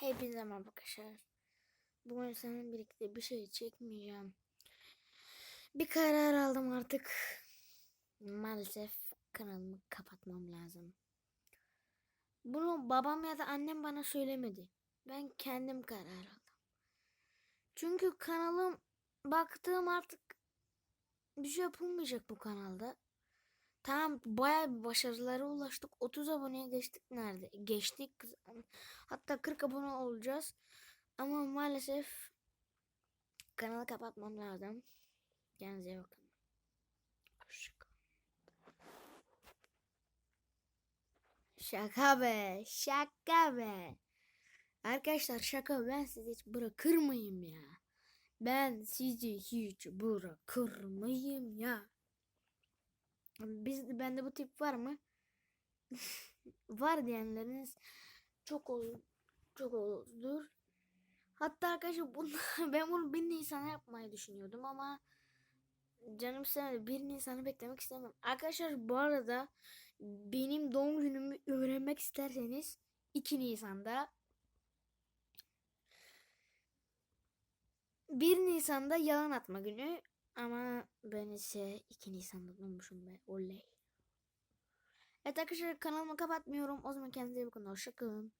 Hepinize merhaba arkadaşlar. Bugün seninle birlikte bir şey çekmeyeceğim. Bir karar aldım artık. Maalesef kanalımı kapatmam lazım. Bunu babam ya da annem bana söylemedi. Ben kendim karar aldım. Çünkü kanalım baktığım artık bir şey yapılmayacak bu kanalda. Tamam bayağı bir başarılara ulaştık. 30 aboneye geçtik nerede? Geçtik. Hatta 40 abone olacağız. Ama maalesef kanalı kapatmam lazım. Kendinize bakın. Şaka be. Şaka be. Arkadaşlar şaka ben sizi hiç bırakır mıyım ya? Ben sizi hiç bırakır mıyım ya? Biz bende bu tip var mı? var diyenleriniz çok olur. Çok olur. Hatta arkadaşlar bunu, ben bunu 1 Nisan'a yapmayı düşünüyordum ama canım istemedi. 1 Nisan'ı beklemek istemem. Arkadaşlar bu arada benim doğum günümü öğrenmek isterseniz 2 Nisan'da 1 Nisan'da yağın atma günü ama ben ise 2 Nisan'da doğmuşum be. Oley. Evet arkadaşlar kanalımı kapatmıyorum. O zaman kendinize iyi bakın. Hoşçakalın.